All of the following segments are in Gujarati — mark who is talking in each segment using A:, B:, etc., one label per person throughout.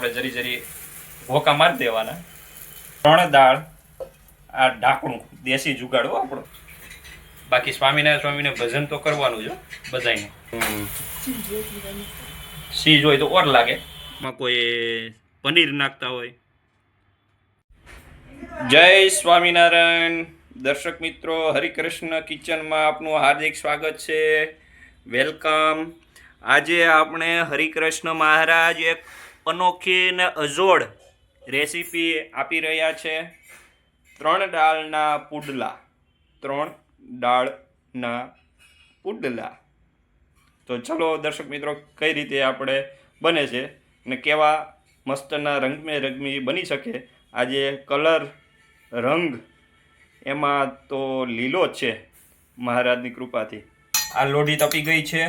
A: આપણે જરી જરી ભોકા મારી દેવાના. ત્રણ દાળ, આ ઢાંકણું, દેશી જુગાડો આપણો. બાકી સ્વામિનારાયણ સ્વામીને ભજન તો કરવાનું છે બધાને બધાયને. હોય તો ઓર લાગે. માં કોઈ પનીર નાખતા હોય. જય સ્વામિનારાયણ. દર્શક મિત્રો, હરિકૃષ્ણ કિચનમાં આપનું હાર્દિક સ્વાગત છે. વેલકમ. આજે આપણે હરિકૃષ્ણ મહારાજ એક અનોખી ને અજોડ રેસીપી આપી રહ્યા છે. ત્રણ દાળના પુડલા. ત્રણ દાળના પુડલા. તો ચલો દર્શક મિત્રો, કઈ રીતે આપણે બને છે ને કેવા મસ્તના રંગમે રંગમી બની શકે? આજે કલર રંગ એમાં તો લીલો છે મહારાજની કૃપાથી. આ લોઢી તપી ગઈ છે.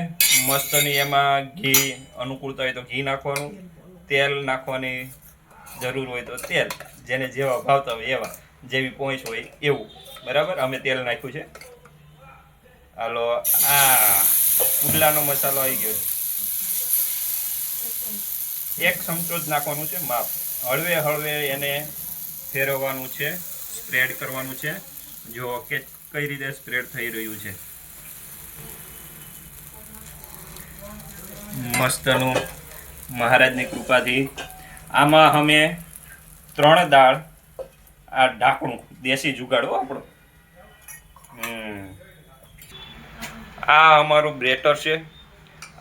A: મસ્તની એમાં ઘી, અનુકૂળતા હોય તો ઘી નાખવાનું. તેલ નાખવાની જરૂર હોય તો તેલ, જેને જેવા ભાવતા હોય એવા, જેવી પહોંચ હોય એવું. બરાબર? અમે તેલ નાખ્યું છે. હાલો, આ પુડલાનો મસાલો આવી ગયો એક ચમચો જ નાખવાનું છે, માપ. હળવે હળવે એને ફેરવવાનું છે, સ્પ્રેડ કરવાનું છે. જો કે કઈ રીતે સ્પ્રેડ થઈ રહ્યું છે. મસ્તનું મહારાજની કૃપાથી આમાં અમે ત્રણ દાળ, આ ઢાંકણું દેશી જુગાડો આપણો. આ અમારું બ્રેટર છે.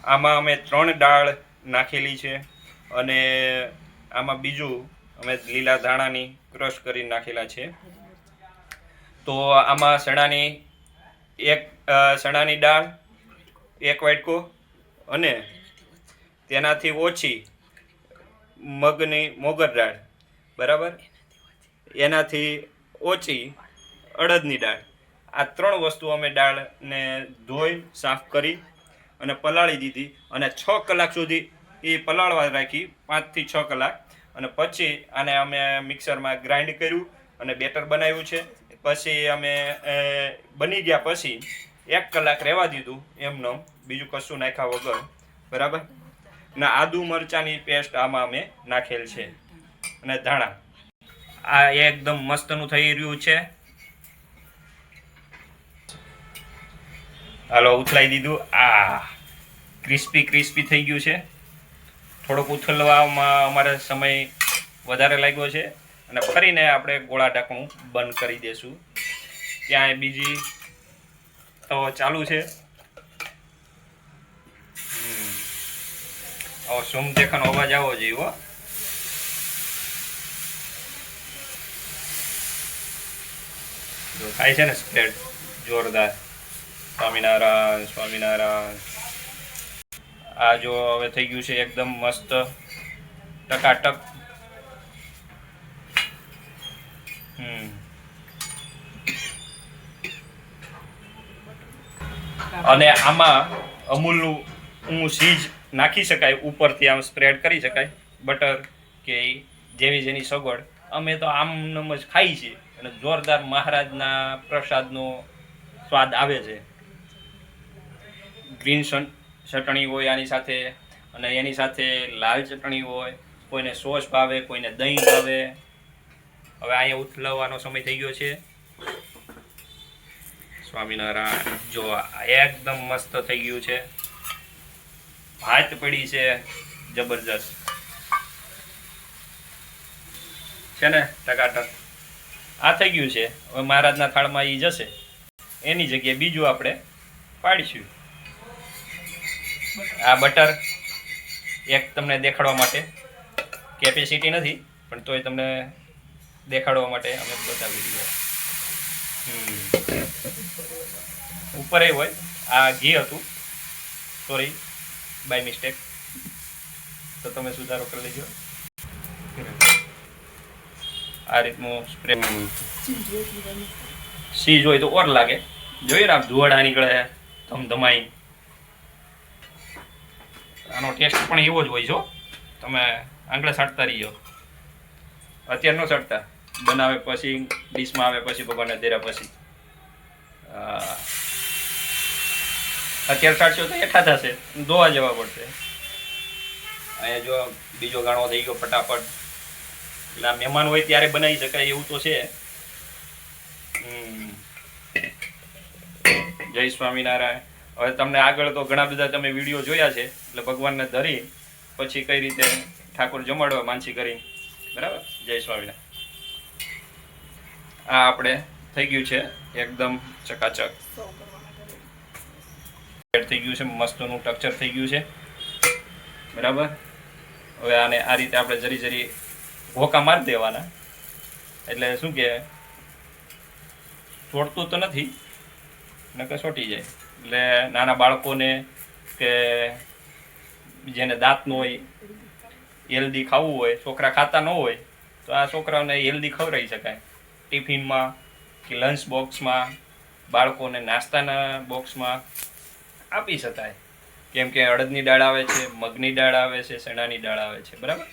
A: આમાં અમે ત્રણ દાળ નાખેલી છે અને આમાં બીજું અમે લીલા ધાણાની ક્રશ કરી નાખેલા છે. તો આમાં ચણાની એક સણાની દાળ, એક વાટકો અને તેનાથી ઓછી મગની મોગર દાળ. બરાબર? એનાથી ઓછી અડદની દાળ. આ ત્રણ વસ્તુ અમે દાળને ધોઈ, સાફ કરી અને પલાળી દીધી અને છ કલાક સુધી એ પલાળવા રાખી, પાંચથી છ કલાક. અને પછી આને અમે મિક્સરમાં ગ્રાઇન્ડ કર્યું અને બેટર બનાવ્યું છે. પછી અમે બની ગયા પછી એક કલાક રહેવા દીધું એમનો, બીજું કશું નાખ્યા વગર. બરાબર? ને, આદુ મરચાંની પેસ્ટ આમાં અમે નાખેલ છે. અને ધાણા. આ એકદમ મસ્તનું થઈ રહ્યું છે. હાલો, ઉથલાઈ દીધું. આ ક્રિસ્પી ક્રિસ્પી થઈ ગયું છે. થોડોક ઉથલવામાં અમારે સમય વધારે લાગ્યો છે. અને ફરીને આપણે ગોળા ઢાંકણું બંધ કરી દઈશું ત્યાં બીજી તો ચાલુ છે. હવે સુમ દેખાનો અવાજ આવવો જોઈએ, હો. થાય છે ને સ્પ્રેડ જોરદાર. સ્વામિનારાયણ સ્વામિનારાયણ. આ જો હવે થઈ ગયું છે એકદમ મસ્ત, ટકાટક. હમ. અને આમાં અમૂલનું હું સીજ નાખી શકાય, ઉપરથી આમ સ્પ્રેડ કરી શકાય. બટર કે જેવી જેની સગવડ. અમે તો આમ નમ જ ખાઈ છીએ. અને જોરદાર મહારાજના પ્રસાદનો સ્વાદ આવે છે. ગ્રીન ચટણી હોય આની સાથે, અને એની સાથે લાલ ચટણી હોય, કોઈને સોસ ભાવે, કોઈને દહીં ભાવે. હવે અહીંયા ઉથલાવવાનો સમય થઈ ગયો છે. સ્વામિનારાયણ, જો એકદમ મસ્ત થઈ ગયું છે. ભાત પડી છે, જબરજસ્ત. છે ને, ટકાટક. આ થઈ ગયું છે. હવે મહારાજના થાળમાં એ જશે. એની જગ્યાએ બીજું આપણે પાડીશું. આ બટર એક તમને દેખાડવા માટે કેપેસિટી નથી, પણ તોય તમને દેખાડવા માટે અમે બતાવી હમ. ઉપર એ હોય. આ ઘી હતું. સોરી બાય મિસ્ટેક તો તમે સુધારો કરી લેજો. આ રીતનું સ્પ્રે સી હોય તો ઓર લાગે. જોઈએ ને આમ ધુવાડા નીકળે ધમધમાઈ. આનો ટેસ્ટ પણ એવો જ હોય છો તમે આંગળે સાટતા રહીજો. અત્યારે ન સાટતા. બનાવે પછી ડીશમાં આવે પછી ભગવાનને દેરા પછી. અત્યારે સાટશો તો એઠા થશે. ધોવા જવા પડશે. અહીંયા જો બીજો ગાણો થઈ ગયો ફટાફટ. એટલે આ મહેમાન હોય ત્યારે બનાવી શકાય એવું તો છે. હમ. જય સ્વામિનારાયણ. હવે તમને આગળ તો ઘણા બધા તમે વીડિયો જોયા છે. એટલે ભગવાનને ધરી પછી કઈ રીતે ઠાકોર જમાડવા માનસી કરી. બરાબર? જય સ્વામિનારાયણ. આ આપણે થઈ ગયું છે. એકદમ ચકાચક. એડ થઈ ગયું છે, મસ્તનું ટેક્સચર થઈ ગયું છે. બરાબર? હવે આને આ રીતે આપણે જરી જરી ભોકા મારી દેવાના. એટલે શું કે ચોટતું તો નથી, નકર ચોટી જાય. એટલે નાના બાળકોને કે જેને દાંતનું હોય હેલ્ધી ખાવું હોય, છોકરા ખાતા ન હોય, તો આ છોકરાઓને હેલ્ધી ખવડાવી શકાય. ટિફિનમાં કે લંચ બોક્સમાં બાળકોને નાસ્તાના બોક્સમાં આપી શકાય. કેમ કે અડદની દાળ આવે છે, મગની દાળ આવે છે ચણાની દાળ આવે છે, બરાબર?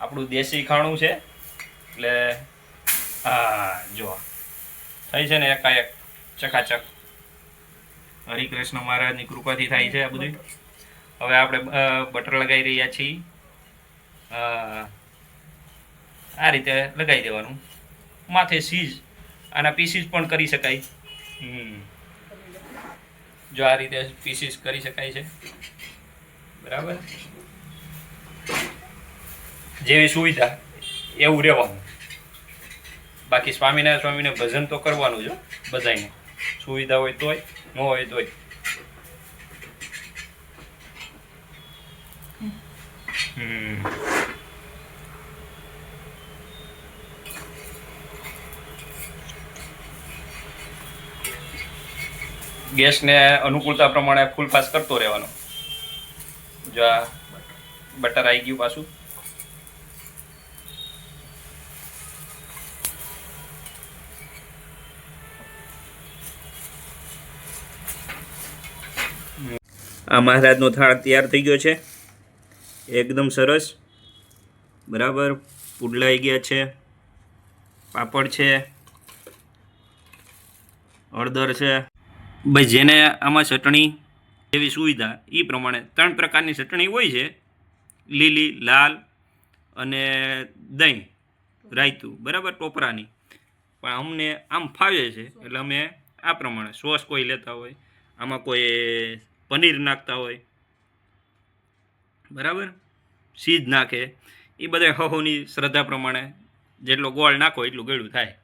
A: આપણું દેશી ખાણું છે, એટલે હા, જો. થઈ છે ને એકાએક, ચકાચક. હરિકૃષ્ણ મહારાજની કૃપાથી થાય છે આ બધું હવે આપણે બટર લગાવી રહ્યા છીએ. આ રીતે લગાવી દેવાનું. માથે સીઝ, આના પીસીસ પણ કરી શકાય. હમ. જો આ રીતે પીસીસ કરી શકાય છે. બરાબર? જેવી સુવિધા, એવું રહેવાનું. બાકી સ્વામિનારાયણ સ્વામીને ભજન તો કરવાનું છે બધાને સુવિધા હોય તોય, ન હોય તોય. હમ. ગેસને અનુકૂળતા પ્રમાણે ફૂલ ફાસ કરતો રહેવાનો. જો આ બટર આવી ગયું પાછું. આ મહારાજનો થાળ તૈયાર થઈ ગયો છે. એકદમ સરસ. બરાબર. પુડલાઈ ગયા છે. પાપડ છે. હળદર છે. ભાઈ, જેને આમાં ચટણી જેવી સુવિધા એ પ્રમાણે ત્રણ પ્રકારની ચટણી હોય છે. લીલી, લાલ અને દહીં, રાયતું, બરાબર? ટોપરાની. પણ અમને આમ ફાવે છે, એટલે અમે આ પ્રમાણે સોસ કોઈ લેતા હોય, આમાં કોઈ પનીર નાખતા હોય, બરાબર? સીજ નાખે. એ બધા હહોની શ્રદ્ધા પ્રમાણે જેટલો ગોળ નાખો એટલું ગળ્યું થાય.